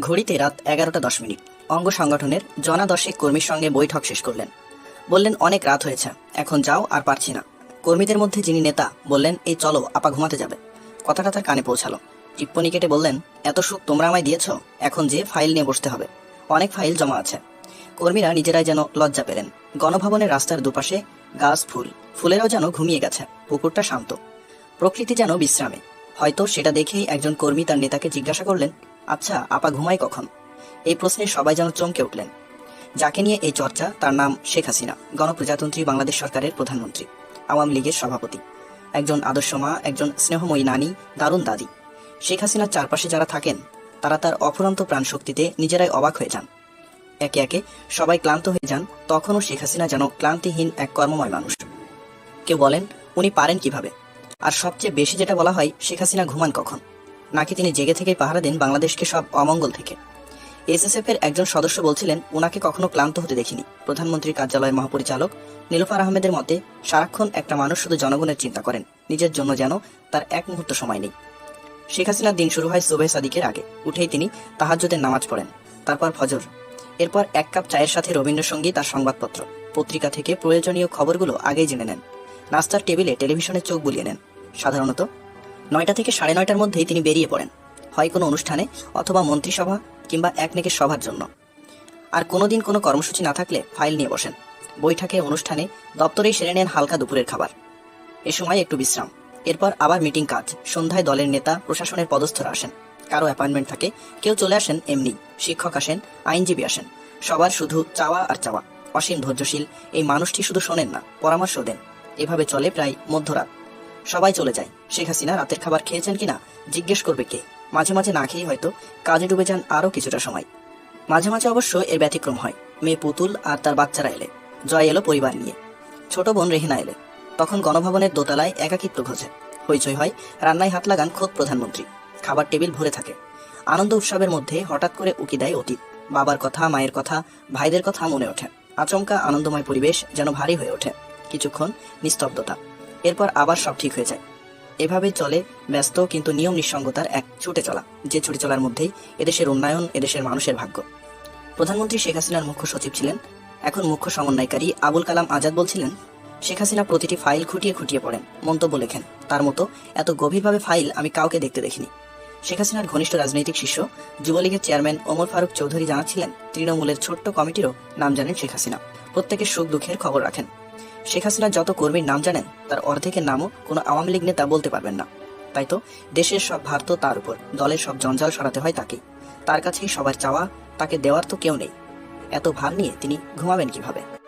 ঘড়িতে রাত এগারোটা দশ মিনিট। অঙ্গ সংগঠনের জনা দশেক কর্মীর সঙ্গে বৈঠক শেষ করলেন। বললেন, অনেক রাত হয়েছে। এখন যাও, আর পারছি না। কর্মীদের মধ্যে যিনি নেতা, বললেন, এই চলো, আপা ঘুমাতে যাবে। কথাটা তার কানে পৌঁছালো। টিপ্পনি কেটে বললেন, এত সুখ তোমরা আমায় দিয়েছ? এখন যে ফাইল নিয়ে বসতে হবে। অনেক ফাইল জমা আছে। কর্মীরা নিজেরাই যেন লজ্জা পেলেন। গণভবনের রাস্তার দুপাশে গাছ, ফুল। ফুলেরাও যেন ঘুমিয়ে গেছে। পুকুরটা শান্ত। প্রকৃতি যেন বিশ্রামে। হয়তো সেটা দেখেই একজন কর্মী তার নেতাকে জিজ্ঞাসা করলেন আচ্ছা আপা ঘুমায় কখন? এই প্রশ্নে সবাই যেন চমকে উঠলেন। যাকে নিয়ে এই চর্চা, তার নাম শেখ হাসিনা, গণপ্রজাতন্ত্রী বাংলাদেশ সরকারের প্রধানমন্ত্রী, আওয়ামী লীগের সভাপতি। একজন আদর্শ মা, একজন স্নেহময়ী নানী, দারুণ দাদি। শেখ হাসিনার চারপাশে যারা থাকেন, তারা তার অফুরন্ত প্রাণশক্তিতে নিজেরাই অবাক হয়ে যান। একে একে সবাই ক্লান্ত হয়ে যান, তখনও শেখ হাসিনা যেন ক্লান্তিহীন এক কর্মময় মানুষ। কেউ বলেন, উনি পারেন কীভাবে? আর সবচেয়ে বেশি যেটা বলা হয়, শেখ হাসিনা ঘুমান কখন? নাকি তিনি জেগে থেকে পাহারা দেন বাংলাদেশকে সব অমঙ্গল থেকে। এসএসএফ এর একজন সদস্য বলছিলেন, উনাকে কখনো ক্লান্ত হতে দেখিনি। প্রধানমন্ত্রীর কার্যালয়ের মহাপরিচালক নীলুফার আহমেদের মতে, সারাক্ষণ একটা মানুষ শুধু জনগণের চিন্তা করেন, নিজের জন্য যেন তার এক মুহূর্ত সময় নেই। শেখ হাসিনার দিন শুরু হয় সুবে সাদিকের আগে, উঠেই তিনি তাহাজ্জুদের নামাজ পড়েন, তারপর ফজর। এরপর এক কাপ চায়ের সাথে রবীন্দ্রসঙ্গীত আর সংবাদপত্র। পত্রিকা থেকে প্রয়োজনীয় খবরগুলো আগেই জেনে নেন। নাস্তার টেবিলে টেলিভিশনে চোখ বুলিয়ে নেন। সাধারণত নয়টা থেকে সাড়ে নয়টার মধ্যেই তিনি বেরিয়ে পড়েন, হয় কোনো অনুষ্ঠানে অথবা মন্ত্রিসভা কিংবা একনেকের সভার জন্য। আর কোনোদিন কোনো কর্মসূচি না থাকলে ফাইল নিয়ে বসেন। বৈঠকে, অনুষ্ঠানে দপ্তরেই সেরে নেন হালকা দুপুরের খাবার। এ সময় একটু বিশ্রাম। এরপর আবার মিটিং কাজ। সন্ধ্যায় দলের নেতা, প্রশাসনের পদস্থরা আসেন। কারও অ্যাপয়েন্টমেন্ট থাকে, কেউ চলে আসেন এমনি। শিক্ষক আসেন, আইনজীবী আসেন। সবার শুধু চাওয়া আর চাওয়া। অসীম ধৈর্যশীল, এই মানুষটি শুধু শোনেন না, পরামর্শ দেন। এভাবে চলে প্রায় মধ্যরাত। সবাই চলে যায়। শেখ হাসিনা রাতের খাবার খেয়েছেন কিনা জিজ্ঞেস করবে কে? মাঝে মাঝে না খেয়ে হয়তো কাজে ডুবে যান আরও কিছুটা সময়। মাঝে মাঝে অবশ্য এর ব্যতিক্রম হয়। মেয়ে পুতুল আর তার বাচ্চারা এলে। জয় এলো পরিবার নিয়ে। ছোট বোন রেহিনা এলে। তখন গণভবনের দোতলায় একাকিত্ব ঘোচে হইচই হয়, রান্নায় হাত লাগান খোদ প্রধানমন্ত্রী। খাবার টেবিল ভরে থাকে। আনন্দ উৎসবের মধ্যে হঠাৎ করে উকি দেয় অতীত। বাবার কথা, মায়ের কথা, ভাইদের কথা মনে ওঠে। আচমকা আনন্দময় পরিবেশ যেন ভারী হয়ে ওঠে। কিছুক্ষণ নিস্তব্ধতা। এরপর আবার সব ঠিক হয়ে যায়। এভাবে চলে, ব্যস্ত কিন্তু নিয়ম নিঃসঙ্গতার এক ছুটে চলা, যে ছুটে চলার মধ্যেই এদেশের উন্নয়ন, এদেশের মানুষের ভাগ্য। প্রধানমন্ত্রী শেখ হাসিনার মুখ্য সচিব ছিলেন, এখন মুখ্য সমন্বয়কারী আবুল কালাম আজাদ বলছিলেন, শেখ হাসিনা প্রতিটি ফাইল খুঁটিয়ে খুঁটিয়ে পড়েন, মন্তব্য লেখেন। তার মতো এত গভীরভাবে ফাইল আমি কাউকে দেখতে দেখিনি। শেখ হাসিনার ঘনিষ্ঠ রাজনৈতিক শিষ্য, যুবলীগের চেয়ারম্যান ওমর ফারুক চৌধুরী জানাচ্ছিলেন, তৃণমূলের ছোট্ট কমিটিরও নাম জানেন শেখ হাসিনা। প্রত্যেকের সুখ দুঃখের খবর রাখেন। শেখ হাসিনা যত কর্মীর নাম জানেন, তার অর্ধেকের নামও কোনো আওয়ামী লীগ নেতা বলতে পারবেন না। তাই তো, দেশের সব ভার তো তার উপর, দলের সব জঞ্জাল সরাতে হয় তাকে। তার কাছেই সবার চাওয়া, তাকে দেওয়ার তো কেউ নেই। এত ভার নিয়ে তিনি ঘুমাবেন কীভাবে?